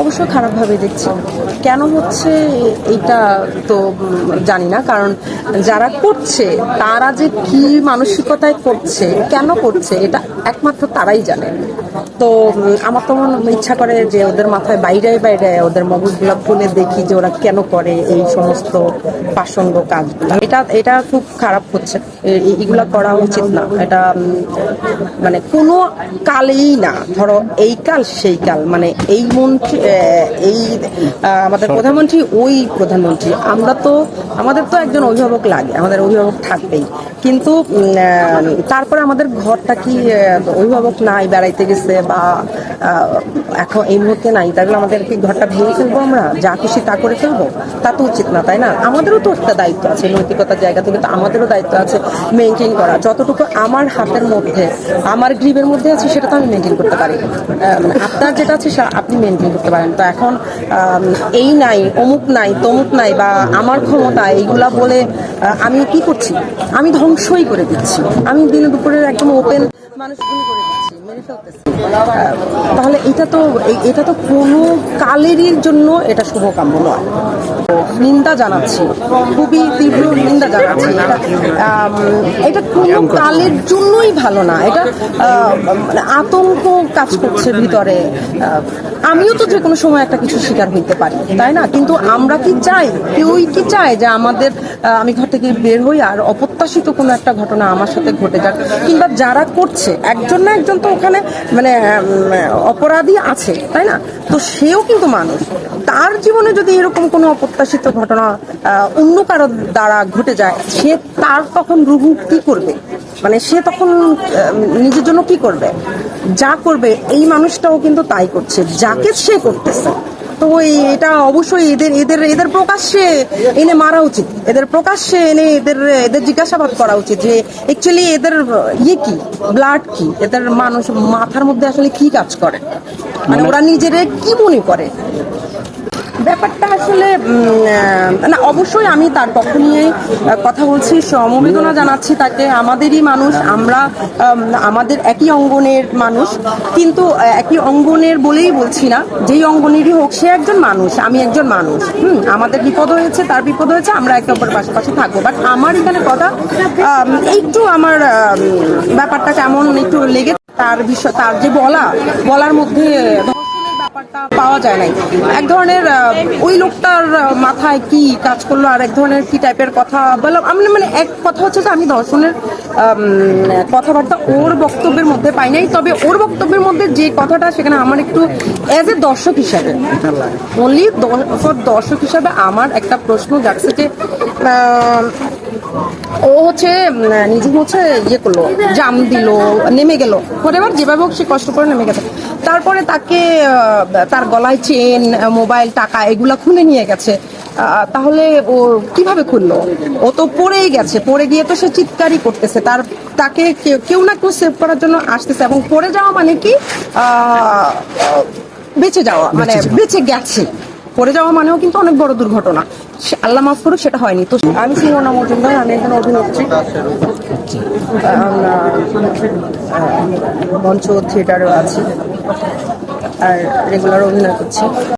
অবশ্যই খারাপভাবে দেখছি। কেন হচ্ছে এটা তো জানি না, কারণ যারা করছে, তারা যে কি মানসিকতায় করছে, কেন করছে, এটা একমাত্র তারাই জানে। তো আমার তো ইচ্ছা করে যে ওদের মাথায় বাইরে বাইরে ওদের মগজগুলো খুলে দেখি যে ওরা কেন করে এই সমস্ত পাষণ্ড কাজগুলো এটা এটা খুব খারাপ হচ্ছে। এগুলা করা উচিত না। এটা মানে কোনো কালেই না। ধরো এই কাল, সেই কাল। মানে এই মন্ত্রী এই আমাদের প্রধানমন্ত্রী ওই প্রধানমন্ত্রী। আমরা তো আমাদের তো একজন অভিভাবক লাগে আমাদের অভিভাবক থাকবেই। কিন্তু তারপরে আমাদের ঘরটা কি অভিভাবক নাই, বেড়াইতে গেছে বা এখন এই মুহূর্তে নাই, তাহলে আমাদের কি ঘরটা ভেঙে ফেলব আমরা? যা খুশি তা করে ফেলব? তা তো উচিত না, তাই না? আমাদেরও তো একটা দায়িত্ব আছে, নৈতিকতার জায়গা থেকে তো আমাদেরও দায়িত্ব আছে মেনটেন করা। যতটুকু আমার হাতের মধ্যে, আমার গ্রিপের মধ্যে আছে, সেটা তো আমি মেনটেন করতে পারি। আপনার যেটা আছে, সেটা আপনি মেনটেন করতে পারেন। তো এখন এই নাই, অমুক নাই, তমুক নাই বা আমার ক্ষমতা, এইগুলা বলে আমি কি করছি? আমি ধ্বংসই করে দিচ্ছি। আমি দিনে দুপুরের একদম ওপেন মানুষ করে দিচ্ছি, মেরে ফেলতেছি। তাহলে এটা তো এটা তো কোনো কালেরই জন্য এটা শুভকাম্য নয়। নিন্দা জানাচ্ছি, খুবই তীব্র নিন্দা জানাচ্ছি। এটা কোনো কালের জন্যই ভালো না। এটা মানে আতঙ্ক কাজ করছে ভিতরে। আমিও তো যে কোনো সময় একটা কিছু শিকার হইতে পারি, তাই না? কিন্তু আমরা কি চাই? কেউই কি চায় যে আমাদের আমি ঘর থেকে বের হই আর অপ্রত্যাশিত কোনো একটা ঘটনা আমার সাথে ঘটে যাক? কিংবা যারা করছে, একজন না একজন তো ওখানে মানে অপরাধী আছে, তাই না? তো সেও কিন্তু মানুষ। তার জীবনে যদি এরকম কোনো অপ্রত্যাশিত ঘটনা অন্য কারও দ্বারা ঘটে যায়, সে তার তখন রুহু কি করবে? মানে সে তখন নিজের জন্য কি করবে? যা করবে এই মানুষটাও কিন্তু তাই করছে যাকে সে করতেছে। তো ওই এটা অবশ্যই এদের এদের এদের প্রকাশ্যে এনে মারা উচিত। এদের প্রকাশ্যে এনে এদের এদের জিজ্ঞাসাবাদ করা উচিত যে অ্যাকচুয়ালি এদের ইয়ে কি ব্লাড কি? এদের মানুষ মাথার মধ্যে আসলে কি কাজ করে? মানে ওরা নিজেরা কি মনে করে? ব্যাপারটা আসলে না, অবশ্যই আমি তার পক্ষ নিয়ে কথা বলছি। সমবেদনা জানাচ্ছি তাকে, আমাদেরই মানুষ, আমরা আমাদের একই অঙ্গনের মানুষ। কিন্তু একই অঙ্গনের বলেই বলছি না, যেই অঙ্গনেরই হোক, সে একজন মানুষ, আমি একজন মানুষ। হুম, আমাদের বিপদ হয়েছে, তার বিপদ হয়েছে, আমরা একে অপরের পাশাপাশি থাকব। বাট আমার এখানে কথা একটু আমার ব্যাপারটা কেমন, একটু লেগে, তার বিষয়, তার যে বলা, বলার মধ্যে পাওয়া যায় নাই। এক ধরনের ওই লোকটার মাথায় কি কাজ করল, আর এক ধরনের কি টাইপের কথা বললাম আমি মানে এক কথা হচ্ছে যে আমি দর্শনের কথাবার্তা ওর বক্তব্যের মধ্যে পাই নাই, তবে ওর বক্তব্যের মধ্যে যে কথাটা সেখানে আমার একটু অ্যাজ এ দর্শক হিসাবে অনলি ফর দর্শক হিসাবে আমার একটা প্রশ্ন যাচ্ছে যে ও হচ্ছে নিজে হচ্ছে ইয়ে করল, জাম দিল, নেমে গেল। এবার যেভাবে হোক সে কষ্ট করে নেমে গেছে। তারপরে তাকে তার গলায় চেন মোবাইল টাকা এগুলা খুলে নিয়ে গেছে। তাহলে ও কীভাবে খুললো? ও তো পড়েই গেছে পড়ে গিয়ে তো সে চিৎকারই করতেছে। তার তাকে কেউ- না কেউ সেভ করার জন্য আসতেছে এবং পড়ে যাওয়া মানে কি বেঁচে যাওয়া মানে বেঁচে গেছে। পড়ে যাওয়া মানেও কিন্তু অনেক বড় দুর্ঘটনা। আল্লাহ মাফ করুক সেটা হয়নি। তো আমি সিংহনা মজুমদার আমি একজন অভিনেত্রী আমরা, আহ, মঞ্চ থিয়েটারও আছি। আর রেগুলার অভিনয় করছি।